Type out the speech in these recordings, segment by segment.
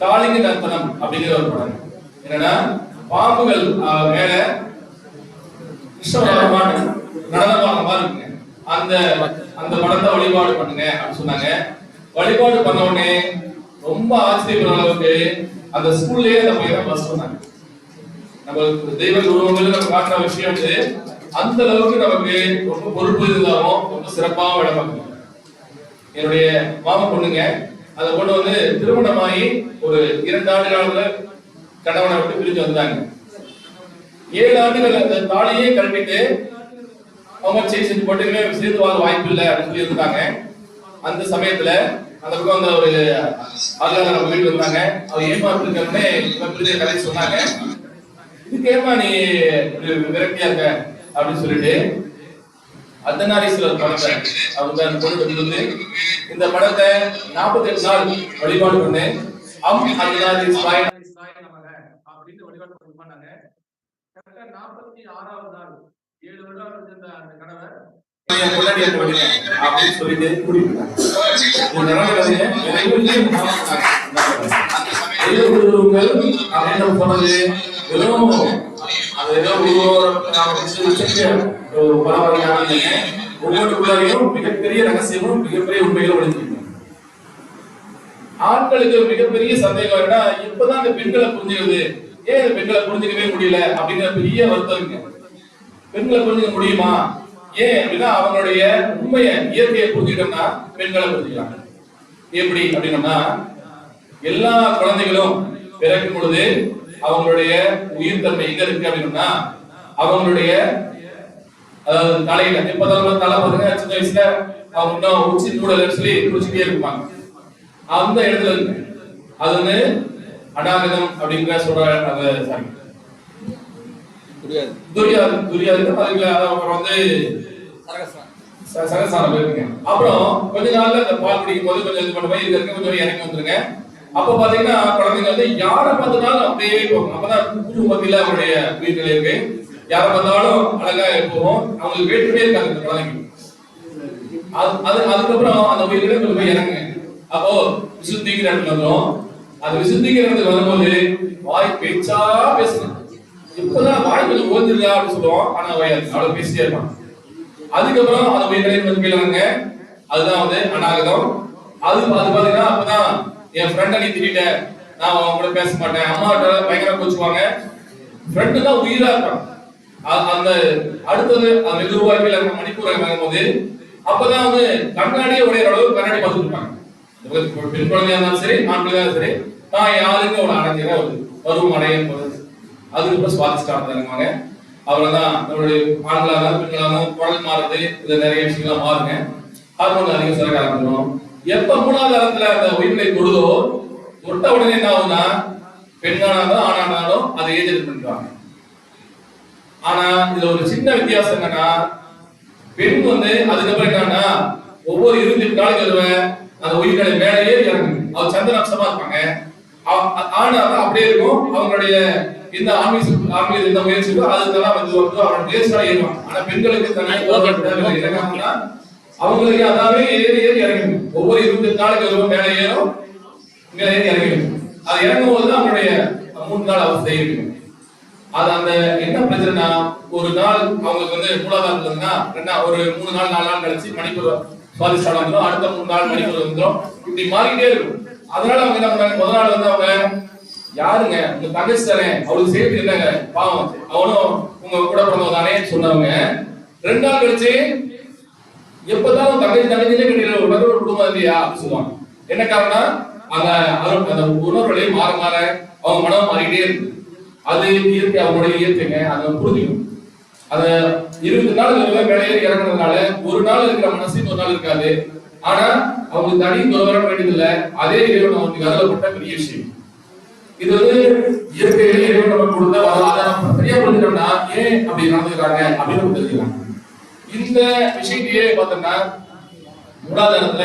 காளிங்க நர்த்தனம் அப்படிங்கிற ஒரு படம். என்னன்னா பாம்புகள் மேல கிருஷ்ணபெருமான் நடனமாடுற பாருங்க அந்த அந்த படத்தை வழிபாடு பண்ணுங்க அப்படின்னு சொன்னாங்க. வழிபாடு பண்ண உடனே ரொம்ப ஆச்சரியப்படுற அளவுக்கு அந்த ஸ்கூல்லயே அந்த பையனை பஸ் சொன்னாங்க. நம்ம தெய்வ குருவங்கள் நம்ம காட்டுற விஷயம் வந்து அந்த அளவுக்கு நமக்கு ரொம்ப பொறுப்பு இருந்தாலும் ரொம்ப சிறப்பாக வேலை பார்க்கணும் என்னுடைய மாமா பொண்ணுங்க அந்த பொண்ணு வந்து திருமணமாகி ஒரு இரண்டு ஆண்டு காலத்துல கணவனை விட்டு பிரிஞ்சு வந்தாங்க. ஏழு ஆண்டுகள் அந்த தாலியே கழட்டிட்டு அவங்க செய்தி செஞ்சு போட்டு சேர்ந்து வாங்க வாய்ப்பு இல்லை அப்படின்னு சொல்லி இருந்தாங்க அந்த சமயத்துல அந்த பக்கம் அந்த ஒரு ஆளுநர் நம்ம வீட்டுக்கு வந்தாங்க. அவர் ஏமாத்திருக்கே இவன் கதை சொன்னாங்க. இதுக்கு ஏமா நீ இப்படி விரக்தியா இருக்க? அப்படின்னு சொல்லிட்டு அர்த்தநாரீஸ்வரர் படத்தை அவங்க அந்த கொண்டு வந்து இந்த படத்தை நாற்பத்தி எட்டு நாள் வழிபாடு பண்ணு அம் அர்த்தநாரீஸ்வராய அப்படின்னு வழிபாடு பண்ணாங்க கரெக்டா நாற்பத்தி ஆறாவது நாள் ஏழு வருடம் இருந்த அந்த கணவர் அப்படின்னு சொல்லிட்டு கூட்டிட்டு சொன்னது வெறும் அது ஏதோ ஒரு மிகப்பெரிய ரகசியமும் மிகப்பெரிய உண்மைகளும் ஆட்களுக்கு மிகப்பெரிய சந்தேகம் என்ன இப்பதான் இந்த பெண்களை புரிஞ்சுக்கிறது. ஏன் இந்த பெண்களை புரிஞ்சுக்கவே முடியல? அப்படிங்கிற பெரிய வருத்தம் பெண்களை புரிஞ்சுக்க முடியுமா? ஏன் அப்படின்னா அவங்களுடைய உண்மையை இயற்கையை புரிஞ்சுக்கிட்டோம்னா பெண்களை புரிஞ்சுக்கலாம். எப்படி அப்படின்னம்னா எல்லா குழந்தைகளும் பிறக்கும் பொழுது அவங்களுடைய உயிர் தன்மை எங்க இருக்கு அப்படின்னா அவங்களுடைய அதாவது தலையில இப்பதான் தலை பாருங்க சின்ன வயசுல அவங்க இன்னும் உச்சி நூடல் சொல்லி குடிச்சிட்டே இருப்பாங்க. அந்த இடத்துல இருக்கு. அது வந்து அநாகதம் அப்படிங்கிற சொல்ற அந்த சாரி துரியாது துரியாது அதுல அப்புறம் வந்து சகசாரம் இருக்குங்க அப்புறம் கொஞ்ச நாள்ல இந்த பால் குடிக்கும் போது கொஞ்சம் இது பண்ண போய் இருக்க கொஞ்சம் இறங்கி வந்துருங்க. அப்ப பாத்தீங்கன்னா குழந்தைங்க வந்து யாரை பார்த்தாலும் அப்படியே போகும். அப்பதான் குரு மத்தியில அவருடைய வீட்டுல இருக்கு. யாரை பார்த்தாலும் அழகா போகும். அவங்களுக்கு வேற்றுமே இருக்காங்க இந்த குழந்தைங்க. அது அது- அதுக்கப்புறம் அந்த உயிரிழந்து போய் இறங்குங்க. அப்போ விசுத்திங்கிற இடத்துல வந்துடும் அந்த விசுத்திங்கிற வரும்போது வாய் பேச்சா பேசணும். இப்பதான் வாய் கொஞ்சம் ஓஞ்சிருக்கா அப்படின்னு சொல்லுவோம். ஆனா வயது அவ்வளவு பேசிட்டே இருப்பான். அதுக்கப்புறம் அது உயிரிழந்து வந்து கீழே வாங்க. அதுதான் வந்து அநாகதம். அது அது பாத்தீங்கன்னா அப்பதான் என் ஃப்ரெண்ட நீ திட்டிட்ட. நான் அவன் கூட பேச மாட்டேன். அம்மாட்ட பயங்கர கோச்சுவாங்க. ஃப்ரெண்டு தான் உயிரா இருப்பான். அந்த அடுத்தது அந்த மெதுவாய்ப்பில் நம்ம மணிப்பூர் வாங்கும்போது அப்பதான் வந்து கண்ணாடியே உடையிற அளவுக்கு கண்ணாடி பார்த்துருப்பாங்க பெண் குழந்தையா இருந்தாலும் சரி ஆண் குழந்தையா இருந்தாலும் சரி தான் யாருக்கும் அவளை அடைஞ்சிட ஒரு பருவம் அடையும் போது. அதுக்கப்புறம் சுவாதிஷ்டம் ஸ்டார்ட் தாங்க அவ்வளவுதான் நம்மளுடைய ஆண்களா இருந்தாலும் பெண்களாக இருந்தாலும் குரல் மாறுறது இது நிறைய விஷயங்கள்லாம் மாறுங்க. ஹார்மோன் அதிகம் சுரக்க ஆரம்பிச்சிடும் எப்ப மூணாவது இடத்துல அந்த உயிர்நிலை தொடுதோ தொட்ட உடனே என்ன ஆகும்னா பெண்ணானாலும் ஆணானாலும் அதை ஏஜென்ட் பண்றாங்க ஆனா இதுல ஒரு சின்ன வித்தியாசம் என்னன்னா பெண் வந்து அதுக்கப்புறம் என்னன்னா ஒவ்வொரு இருபத்தி எட்டு நாளைக்கு வருவேன் அந்த உயிர்களை மேலேயே இறங்கும் அவர் சந்திர அம்சமா இருப்பாங்க. அவ- அப்படியே இருக்கும். அவங்களுடைய இந்த ஆன்மீக ஆன்மீக இந்த முயற்சிகள் அதுக்கெல்லாம் வந்து வந்து அவரோட முயற்சியா ஏறுவாங்க ஆனா பெண்களுக்கு தனி இறங்காமனா அவங்களுக்கு அதாவே ஏறி ஏறி இறங்கணும். ஒவ்வொரு இருபத்தி நாளைக்கு ஒரு மேலே ஏறும் மேலே ஏறி இறங்கணும். அது இறங்கும் போது தான் அவங்களுடைய மூணு நாள் அவஸ்தை இருக்கு. அது அந்த என்ன பிரச்சனைனா ஒரு நாள் அவங்களுக்கு வந்து மூலாதாரம் இருந்ததுன்னா ரெண்டா ஒரு மூணு நாள் நாலு நாள் கழிச்சு மணிப்பூர் சுவாதிஷ்டானம் வந்துடும் அடுத்த மூணு நாள் மணிப்பூர் வந்துடும் இப்படி மாறிட்டே இருக்கும். அதனால அவங்க என்ன பண்ணாங்க முதல் நாள் வந்து அவங்க யாருங்க? உங்க தங்கச்சி தானே? அவளுக்கு சேர்த்து என்னங்க? பாவம். அவனும் உங்க கூட பிறந்தவங்க தானே சொன்னவங்க. ரெண்டு நாள் கழிச்சு எப்பதான் உன் தங்கச்சி தங்கச்சிலே கிடையாது ஒரு ஒரு குடும்பம் இல்லையா? அப்படின்னு சொல்லுவாங்க. என்ன காரணம் அந்த அரு- அந்த மாற மாற அவங்க மனம் மாறிட்டே இருக்கு. அது இயற்கை அவங்களுடைய இயற்கைங்க. அதை புரிஞ்சுக்கணும். அத இருபது நாள் ஒருவே இறங்குறதுனால ஒரு நாள் இருக்கிற மனசு ஒரு நாள் இருக்காது. ஆனா அவங்க தனி துறவரம் வேண்டியதில்லை. அதே இறைவன் அவங்களுக்கு அருளப்பட்ட பெரிய விஷயம். இது வந்து இயற்கையிலே இறைவன் நமக்கு கொடுத்த வரம். அதை நம்ம சரியா புரிஞ்சுட்டோம்னா ஏன் அப்படி நடந்துக்கிறாங்க அப்படின்னு தெரிஞ்சுக்கலாம். இந்த விஷயத்தையே பார்த்தோம்னா மூலாதாரத்துல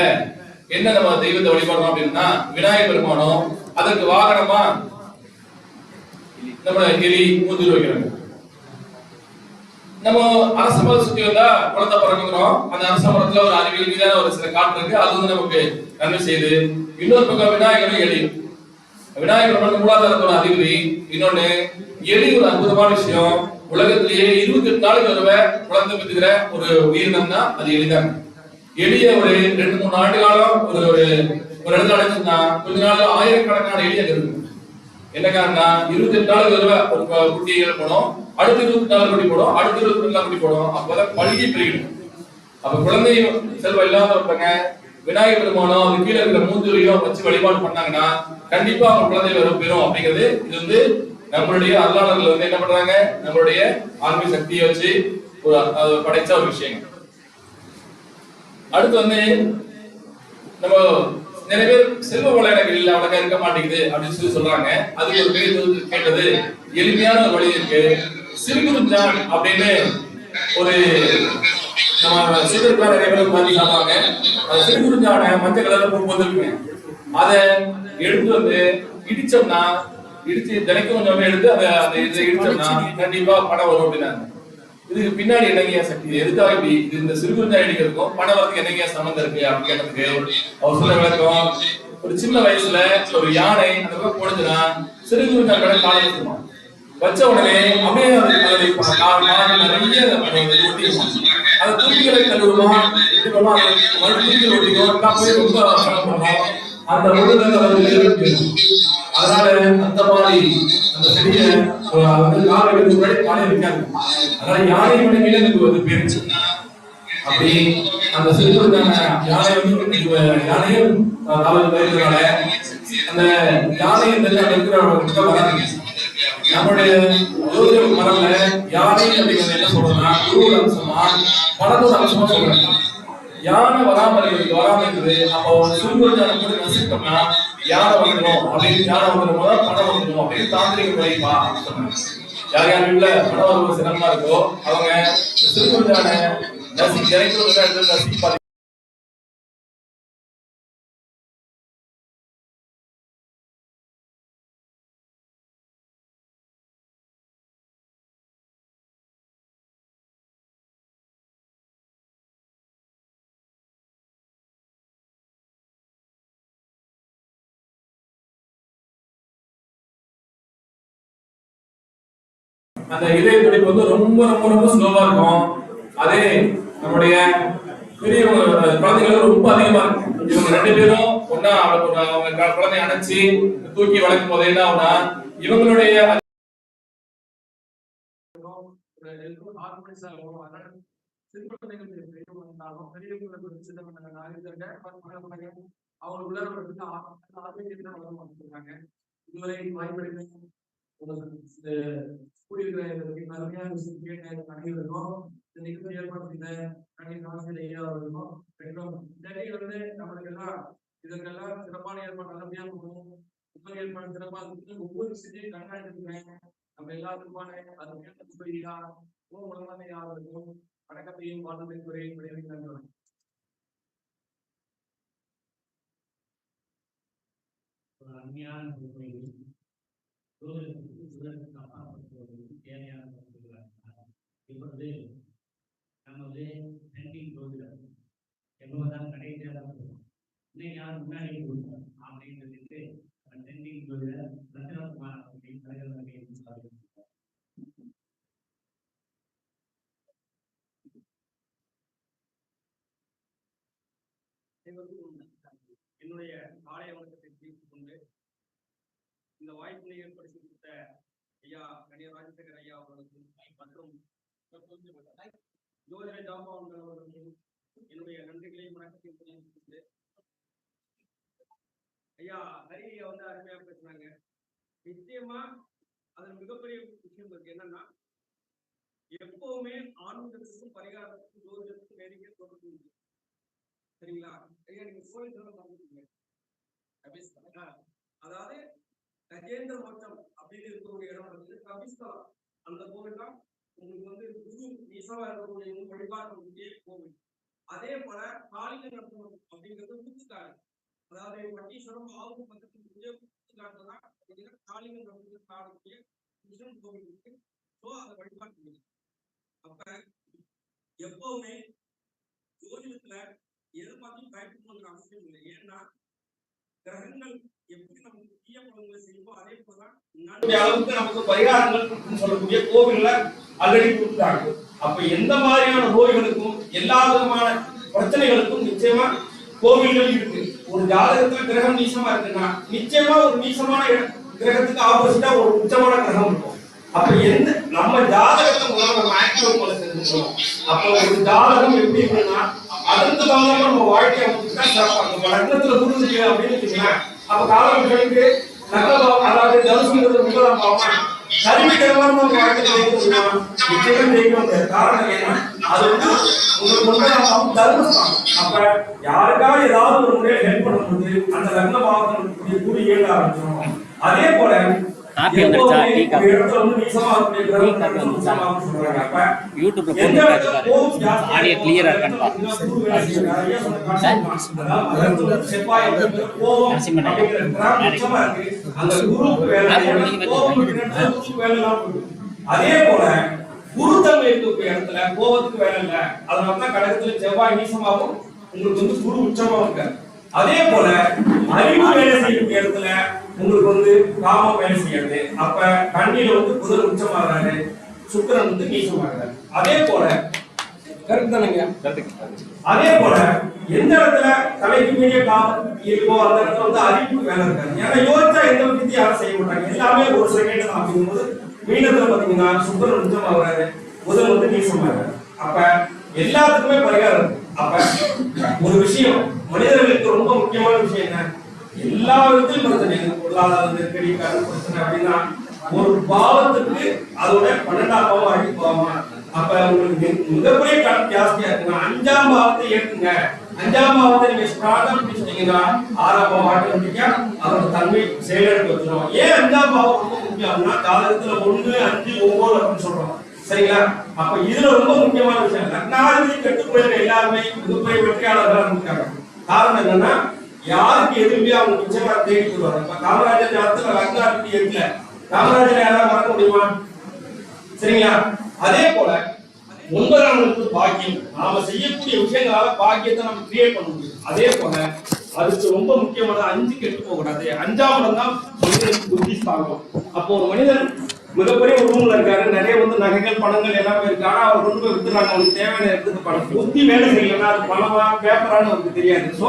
என்ன நம்ம தெய்வத்தை வழிபடுறோம் அப்படின்னா விநாயகர் பெருமானம் அதற்கு வாகனமா நம்ம எலி மூஞ்சில் வைக்கிறாங்க. நம்ம அரச மரம் சுத்தி வந்தா குழந்தை பிறகுங்கிறோம் அந்த அரச மரத்துல ஒரு அறிவியல் மீதான ஒரு சில காட்டு இருக்கு. அது வந்து நமக்கு நன்மை செய்யுது. இன்னொரு பக்கம் விநாயகரும் எலி. விநாயகர் மூலாதாரத்தோட அதிபதி. இன்னொன்னு எலி ஒரு அற்புதமான விஷயம். உலகத்திலேயே இருபத்தி எட்டு நாளுக்கு தடவை குழந்தை பெற்றுக்கிற ஒரு உயிரினம் தான் அது எளிதான் எளிய ஒரு ரெண்டு மூணு ஆண்டு காலம் ஒரு ஒரு ஒரு இடத்துல அடைச்சிருந்தா கொஞ்ச நாள் ஆயிரக்கணக்கான எளிய இருக்கும். என்ன காரணம் இருபத்தி எட்டு நாளுக்கு தடவை ஒரு குட்டிகள் போடும் அடுத்த இருபத்தி நாலு குட்டி போடும் அடுத்த இருபத்தி ரெண்டு நாள் குட்டி போடும் அப்பதான் பழுகி பெருகிடும். அப்ப குழந்தை செல்வம் இல்லாத ஒருத்தங்க விநாயகர் பெருமானோ அது கீழே இருக்கிற மூஞ்சுலையோ வச்சு வழிபாடு பண்ணாங்கன்னா கண்டிப்பா அவங்க குழந்தை வரும் பெறும் அப்படிங்கிறது இது வந்து நம்மளுடைய அருளாளர்கள் வந்து என்ன பண்றாங்க? நம்மளுடைய ஆன்மீக சக்தியை வச்சு ஒரு படைச்ச ஒரு விஷயம் அடுத்து வந்து நம்ம நிறைய பேர் செல்வ வளம் எனக்கு இல்ல அவ்வளோக்கா இருக்க மாட்டேங்குது அப்படின்னு சொல்லி சொல்றாங்க. அது ஒரு பெரிய கேட்டது எளிமையான ஒரு வழி இருக்கு. சிறுகுருஞ்சான் அப்படின்னு ஒரு நம்ம சீடர்களா நிறைய பேர் மாதிரி சாப்பிடுவாங்க அது சிறுகுருஞ்சான மஞ்சள் கலர்ல பூ வந்துருக்குங்க. அதை எடுத்து வந்து இடிச்சோம்னா இடிச்சு தினைக்கும் கொஞ்சம் எடுத்து அதை இதை இடிச்சோம்னா கண்டிப்பா பணம் வரும் அப்படின்னாங்க இதுக்கு பின்னாடி என்னங்கய்யா சக்தி? எதுக்காக இப்படி இது இந்த சிறுகுருந்தா அடிக்கிறதுக்கும் பணம் வரதுக்கு என்னங்கய்யா சம்மந்தம் இருக்கு அப்படின்னு கேட்டதுக்கு அவர் சொல்ல விளக்கம் ஒரு சின்ன வயசுல ஒரு யானை அந்த பக்கம் போடுச்சுன்னா சிறுகுருந்தா கடை காலை வச்சிருமா வச்ச உடனே அப்படியே நிறைய அதை தூக்கிகளை கழுவுமா மறுபடியும் ரொம்ப அந்த உடல் வந்து அதனால அந்த மாதிரி அந்த செடியை ஒரு வந்து கால் எடுத்து முன்னாடி காலை வைக்காது. அதனால யானை மனைவியில எனக்கு வந்து பேருச்சு அப்படி அந்த சிறுவருக்கான யானை வந்து யானையும் காவல் பயிர்னால அந்த யானையை தெரிஞ்ச அங்க இருக்கிற வராது. நம்முடைய ஜோதிட மரம்ல யானை அப்படிங்கிறது என்ன சொல்றதுன்னா குரு அம்சமா பணத்தோட அம்சமா சொல்றாங்க யானை வராமல் இருக்கிறது வராமல் இருக்குது. அப்போ சுருங்குருஜான போட்டு நசிட்டோம்னா யானை வந்துடும் அப்படின்னு யானை வந்துடும் போது பணம் வந்துடும் அப்படின்னு தாந்திரிக முறைப்பா சொன்னாங்க யார் யார் வீட்டுல பணம் வருவது சிரமமா இருக்கோ அவங்க சிறுகுருஜான நசி இறக்கிறது நசி அந்த இதய துடிப்பு வந்து ரொம்ப ரொம்ப ரொம்ப ஸ்லோவா இருக்கும். அதே நம்முடைய பெரியவங்க குழந்தைகள் ரொம்ப அதிகமா இருக்கும். இவங்க ரெண்டு பேரும் ஒன்னா அவங்க அவங்க குழந்தைய அணைச்சி தூக்கி வளர்க்கும் போது என்ன ஆகுனா இவங்களுடைய இதுவரை வாய்ப்பு கூடியிருக்கிற அருமையான அனைவருக்கும் இந்த நிகழ்ச்சி ஏற்பாடு செய்த கணித ஆசிரியர் ஐயா அவர்களுக்கும் மற்றும் நிறைய வந்து நம்மளுக்கு எல்லாம் இதற்கெல்லாம் சிறப்பான ஏற்பாடு அருமையா பண்ணுவோம் உங்கள் ஏற்பாடு சிறப்பாக இருக்கு ஒவ்வொரு விஷயத்தையும் கண்காணித்துக்கிறேன் நம்ம எல்லாத்துக்குமான அருமையான சுபதியா உலகமே யாருக்கும் வணக்கத்தையும் வாழ்க்கையும் குறையும் விளைவிக்கிறாங்க ஒரு அருமையான தேவையான இப்பொழுது நமது நன்றி ஜோதிடர் என்பதுதான் கடைசியாக இன்னும் யார் முன்னாடி கொடுத்தார் அப்படின்னு சொல்லிட்டு நன்றி ஜோதிடர் ரத்னகுமார் அவர்கள் தலைவர் அவர்கள் என்னுடைய காலை வணக்கத்தை தீர்த்து கொண்டு இந்த வாய்ப்பினை ஏற்படுத்தி கொடுத்த ஐயா கணிய ராஜசேகர் ஐயா அவர்களுக்கும் மற்றும் ஜோதிட ஜாம்பவன்கள் அவர்களுக்கும் என்னுடைய நன்றிகளையும் வணக்கத்தையும் தெரிவித்து ஐயா ஹரி ஐயா வந்து அருமையா பேசுனாங்க நிச்சயமா அதன் மிகப்பெரிய விஷயம் இருக்கு. என்னன்னா எப்பவுமே ஆன்மீகத்துக்கும் பரிகாரத்துக்கும் ஜோதிடத்துக்கும் நெருங்கிய தொடர்பு உண்டு சரிங்களா? ஐயா நீங்க கோயில் சொல்ல அதாவது கஜேந்திர மோட்சம் அப்படின்னு இருக்கக்கூடிய இடம் வந்து கபிஸ்தலம் அந்த கோவில் தான் உங்களுக்கு வந்து குரு ஈசவா இருக்கக்கூடிய உங்க கோவில் அதே போல காளிங்க நடத்தம் அப்படிங்கிறது ஊத்துக்காடு அதாவது பட்டீஸ்வரம் ஆவுக்கு பக்கத்துக்குரிய ஊத்துக்காடு தான் பார்த்தீங்கன்னா காளிங்க நரசிம்மன் காடக்கூடிய கிருஷ்ணன் கோவில் இருக்கு. ஸோ அதை வழிபாட்டு அப்ப எப்பவுமே ஜோதிடத்துல எதை பார்த்தும் பயப்படணுங்கிற அவசியம் இல்லை. ஏன்னா கிரகங்கள் எப்படி நமக்கு தீய பலன்களை செய்யுமோ அதே போலதான் அளவுக்கு நமக்கு பரிகாரங்கள் இருக்குன்னு சொல்லக்கூடிய கோவில்ல ஆல்ரெடி கொடுத்தாங்க. அப்ப எந்த மாதிரியான நோய்களுக்கும் எல்லா விதமான பிரச்சனைகளுக்கும் நிச்சயமா கோவில்கள் இருக்கு. ஒரு ஜாதகத்துல கிரகம் நீசமா இருக்குன்னா நிச்சயமா ஒரு நீசமான இட- கிரகத்துக்கு ஆப்போசிட்டா ஒரு உச்சமான கிரகம் இருக்கும். அப்ப எந்த நம்ம ஜாதகத்தை முதல்ல நம்ம ஆக்டிவ் பண்ண தெரிஞ்சுக்கணும். அப்ப ஒரு ஜாதகம் எப்படி இருக்குன்னா அதற்கு தகுந்த நம்ம வாழ்க்கையை அமைச்சுட்டா சிறப்பா நம்ம இப்ப லக்னத்துல குரு அப்படின்னு வச்சுக்கோங்களேன். அப்ப காலகட்டங்களுக்கு நகரம் அதாவது தனுசுங்கிறது ஒன்பதாம் பாவம் சரிவிக்கிறவா நம்ம வாழ்க்கை ஜெயிக்க முடியுமா நிச்சயம் ஜெயிக்க முடியாது காரணம் என்ன? அது வந்து உங்களுக்கு ஒன்பதாம் பாவம் தர்மஸ்தானம். அப்ப யாருக்காவது ஏதாவது ஒரு முறையில ஹெல்ப் பண்ணும்போது அந்த லக்ன பாவத்தில் கூடி இயங்க ஆரம்பிச்சிடும் அதே போல காப்பி வந்துருச்சா? Tea copy. டீ காப்பி வந்துருச்சா? யூடியூப்ல போட்டு ஆடியோ இருக்கோ, இருக்கான்னு பாருங்க. குரு இருக்கு. போயிடும். அதே போல குருத்தன்மை இருக்கக்கூடிய இடத்துல கோபத்துக்கு வேலை இல்ல. அதனாலதான் கடகத்துல செவ்வாய் நீசமாகும் உங்களுக்கு வந்து குரு உச்சமா இருக்காரு. அதே போல அறிவு வேலை செய்யக்கூடிய இடத்துல உங்களுக்கு வந்து காமம் வேலை செய்யறது. அப்ப கண்ணில வந்து புதன் உச்சமாகிறாரு சுக்கரன் வந்து நீசமாகிறாரு அதே போல கரெக்ட் அதே போல எந்த இடத்துல தலைக்கு மீறிய காமம் இருக்கோ அந்த இடத்துல வந்து அறிவிப்பு வேலை இருக்காது. ஏன்னா யோசிச்சா எந்த விஷயத்தையும் யாரும் செய்ய மாட்டாங்க. எல்லாமே ஒரு செகண்ட் தான் அப்படிங்கும்போது மீனத்துல பாத்தீங்கன்னா சுக்கரன் உச்சமாகிறாரு புதன் வந்து நீசமாகிறாரு அப்ப எல்லாத்துக்குமே பரிகாரம் அப்ப ஒரு விஷயம் மனிதர்களுக்கு ரொம்ப முக்கியமான விஷயம் என்ன? எல்லா விதத்திலும் பிரச்சனை பொருளாதார நெருக்கடி கடன் பிரச்சனை அப்படின்னா ஒரு பாவத்துக்கு அதோட பன்னெண்டாம் பாவம் அடி பாவமா அப்ப உங்களுக்கு மிகப்பெரிய கடன் ஜாஸ்தியா இருக்குன்னா அஞ்சாம் பாவத்தை ஏற்றுங்க. அஞ்சாம் பாவத்தை நீங்க ஸ்ட்ராங்கா பிடிச்சிட்டீங்கன்னா ஆறாம் பாவம் ஆட்டோமேட்டிக்கா அதோட தன்மை செயலெடுத்து வச்சிடும் ஏன் அஞ்சாம் பாவம் ரொம்ப முக்கியம் அப்படின்னா காலத்துல ஒண்ணு அஞ்சு ஒன்பது அப்படின்னு சொல்றோம். சரிங்களா? அப்ப இதுல ரொம்ப முக்கியமான விஷயம் லக்னாதிபதி கெட்டு எல்லாருமே மிகப்பெரிய வெற்றியாளர்களாக இருக்காங்க காரணம் என்னன்னா யாருக்கு எதிர்ப்பே அவங்க நிச்சயமா தேடி போடுவாங்க இப்ப காமராஜர் ஜாதகத்துல லக்னாதிபதி இருக்குல்ல காமராஜர் யாராவது மறக்க முடியுமா? சரிங்களா? அதே போல ஒன்பதாம் இடத்து பாக்கியம். நாம செய்யக்கூடிய விஷயங்களால பாக்கியத்தை நம்ம கிரியேட் பண்ண முடியும். அதே போல அதுக்கு ரொம்ப முக்கியமான அஞ்சு கெட்டு போக கூடாது அஞ்சாம் இடம் தான் மனிதனுக்கு புத்தி ஸ்தானம் அப்போ ஒரு மனிதன் மிகப்பெரிய ஒரு ரூம்ல இருக்காரு. நிறைய வந்து நகைகள் பணங்கள் எல்லாமே இருக்கு. ஆனா அவர் கொண்டு போய் வித்துறாங்க. அவனுக்கு தேவையான இடத்துக்கு பணம். புத்தி வேலை செய்யலன்னா அது பணமா பேப்பரானு அவருக்கு தெரியாது. சோ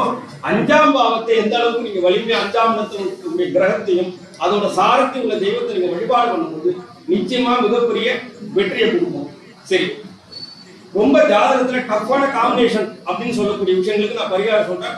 அஞ்சாம் பாவத்தை எந்த அளவுக்கு நீங்க வலிமையா அஞ்சாம் இடத்துல கிரகத்தையும் அதோட சாரத்தை உள்ள தெய்வத்தை நீங்க வழிபாடு பண்ணும்போது நிச்சயமா மிகப்பெரிய வெற்றியை கொடுக்கும். சரி. ரொம்ப ஜாதகத்துல டஃப்பான காம்பினேஷன் அப்படின்னு சொல்லக்கூடிய விஷயங்களுக்கு நான் பரிகாரம் சொல்றேன்.